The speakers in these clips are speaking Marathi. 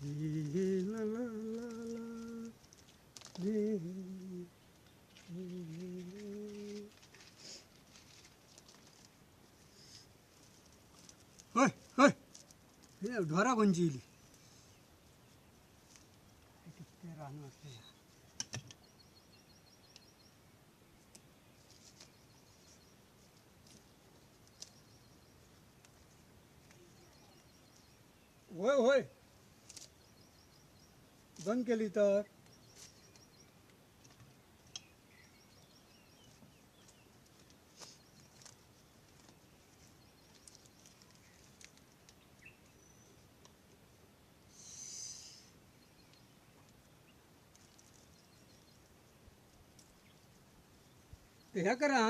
ओइ ओइ ढोरा भन्छ होय होय. बंद केली तर? ह्या करा.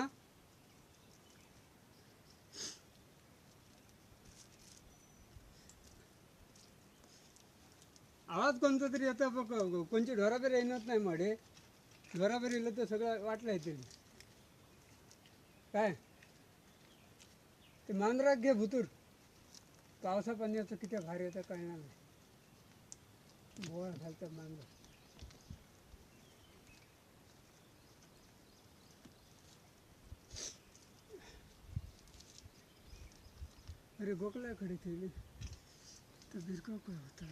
आज कोणतं तरी आता बघ कोणची ढोराबेर येणार नाही माडे. ढोराबेर येलं तर सगळं वाटलं आहे तरी. काय? ते मांजरात घे भुतूर. पावसा पाण्याचं किती भारी येतं कळणार नाही. बोळ घालतं मांजर. अरे गोकला खडी ठेवली. तर बिरका काय होता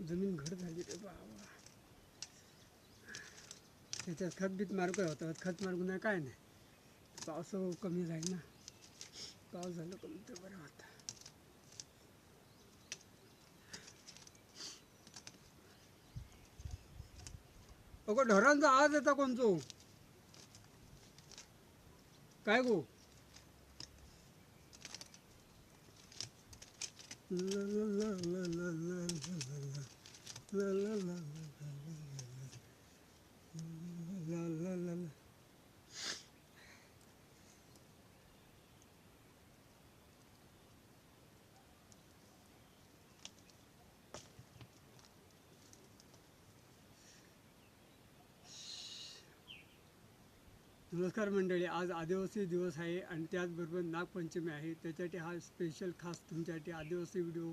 जमीन घट झाली रे बाबा. त्याच्यात खत बीत मारू काय होतं? खत मारू नाही काय नाही. पाऊस हो कमी जाईल ना. पाऊस झालं कमी तर बरं होतं. अगो ढोरांचा आवाज येता कोणतो काय गो? ल ला ला ला ला ला ला ला ला ला ला ला नमस्कार मंडळी आज आदिवासी दिवस आहे आणि त्याचबरोबर नागपंचमी आहे. त्याच्यासाठी हा स्पेशल खास तुमच्यासाठी आदिवासी व्हिडिओ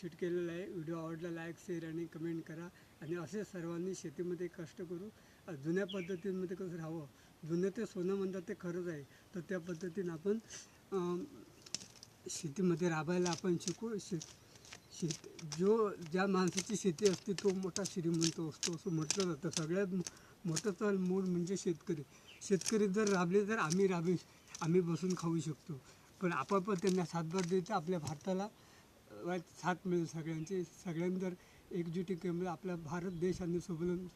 शूट केलेला आहे. व्हिडिओ आवडला लाईक शेअर आणि कमेंट करा. आणि असे सर्वांनी शेतीमध्ये कष्ट करू जुन्या पद्धतींमध्ये कसं राहावं? जुनं ते सोनं म्हणतात ते खरंच आहे. तर त्या पद्धतीनं आपण शेतीमध्ये राबायला आपण शिकू शिक शेत जो ज्या माणसाची शेती असते तो मोठा श्रीमंत असतो असं म्हटलं जातं. सगळ्यात मोठं तर मूळ म्हणजे शेतकरी. शेतकरी जर राबले तर आम्ही राबी आम्ही बसून खाऊ शकतो. पण आपापत त्यांना सातभार देतो आपल्या भारताला साथ मिळेल सगळ्यांची. सगळ्यांनी जर एकजुटी केल्यामुळे आपला भारत देश आणि सोबत